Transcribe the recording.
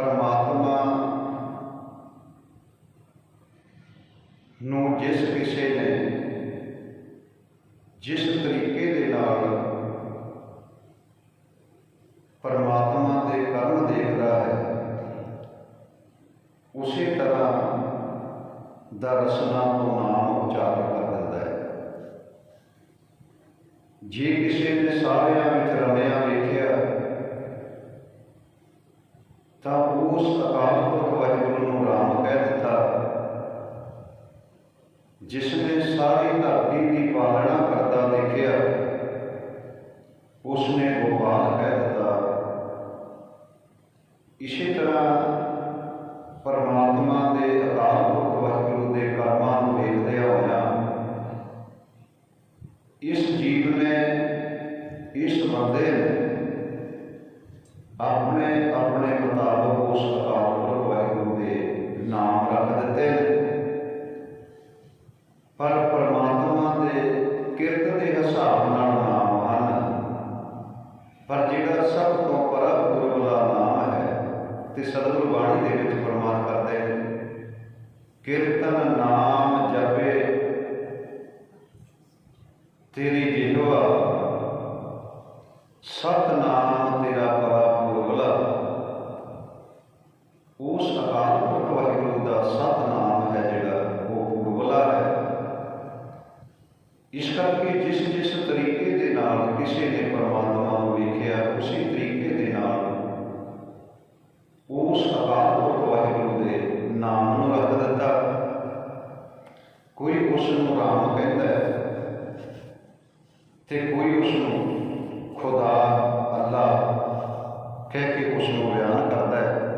ਪਰਮਾਤਮਾ ਨੂੰ ਜਿਸ ਕਿਸੇ ਨੇ, ਜਿਸ ਤਰੀਕੇ ਦੇ ਨਾਲ ਪਰਮਾਤਮਾ ਦੇ ਕਰਮ ਦੇਖਦਾ ਹੈ, ਉਸੇ ਤਰ੍ਹਾਂ ਦਾ ਰਸਨਾ ਤੋਂ ਨਾਮ ਉਚਾਰ ਕਰ ਦਿੰਦਾ ਹੈ। ਜੇ ਕਿਸੇ ਨੇ ਸਾਰਿਆਂ ਵਿੱਚ ਰਲਿਆ ਵੇਖਿਆ ਤਾਂ ਉਸ ਅਕਾਲ ਪੁਰਖ ਵਾਹਿਗੁਰੂ ਨੂੰ ਰਾਮ ਕਹਿ ਦਿੱਤਾ ਜਿਸ ਨੇ ਸਾਰੀ ਧਰਤੀ ਦੀ ਪਾਲਣਾ ਕਰਦਾ ਦੇਖਿਆ ਉਸ ਨੇ ਗੋਪਾਲ ਕਹਿ ਦਿੱਤਾ। ਇਸੇ ਤਰ੍ਹਾਂ ਪਰਮਾਤਮਾ ਦੇ ਅਕਾਲ ਪੁਰਖ ਵਾਹਿਗੁਰੂ ਦੇ ਕਰਮਾਂ ਨੂੰ ਵੇਖਦੇ ਹੋਇਆ, ਇਸ ਜੀਵ ਨੇ, ਇਸ ਬੰਦੇ ਨੇ ਆਪਣੇ ਆਪਣੇ ਮੁਤਾਬਕ ਉਸ ਅਕਾਲ ਵਾਹਿਗੁਰੂ ਦੇ ਨਾਮ ਰੱਖ ਦਿੱਤੇ। ਪਰ ਪਰਮਾਤਮਾ ਦੇ ਕਿਰਤ ਦੇ ਹਿਸਾਬ ਨਾਲ ਨਾਮ ਹਨ। ਪਰ ਜਿਹੜਾ ਸਭ ਤੋਂ ਪਰਾ ਗੁਰਬਲਾ ਨਾਮ ਹੈ ਤੇ ਸਤਿਗੁਰ ਬਾਣੀ ਦੇ ਵਿੱਚ ਪ੍ਰਮਾਣ ਕਰਦੇ ਨੇ। ਕੀਰਤਨ ਨਾਮ ਜਪੇ, ਤੇਰੀ ਜਿਹਵਾ ਸਤਨਾਮ ਤੇਰਾ ਪਰਾ ਗੁਰਬਲਾ ਉਸ ਅਕਾਲ ਪੁਰਖ ਵਾਹਿਗੁਰੂ ਦਾ ਸਤਨਾਮ ਹੈ ਜਿਹੜਾ, ਉਹ ਗੁਰਬਲਾ ਹੈ। ਇਸ ਕਰਕੇ ਜਿਸ ਜਿਸ ਤਰੀਕੇ ਦੇ ਨਾਲ ਕਿਸੇ ਨੇ ਪਰਮਾਤਮਾ ਨੂੰ ਵੇਖਿਆ, ਉਸੇ ਤਰੀਕੇ ਦੇ ਨਾਲ ਉਸ ਅਕਾਲ ਪੁਰਖ ਵਾਹਿਗੁਰੂ ਦੇ ਨਾਮ ਨੂੰ ਰੱਖ ਦਿੱਤਾ। ਕੋਈ ਉਸ ਨੂੰ ਰਾਮ ਕਹਿੰਦਾ ਹੈ ਤੇ ਕੋਈ ਉਸ ਨੂੰ ਖੁਦਾ, ਅੱਲਾ ਕਹਿ ਕੇ ਉਸ ਨੂੰ ਬਿਆਨ ਕਰਦਾ ਹੈ।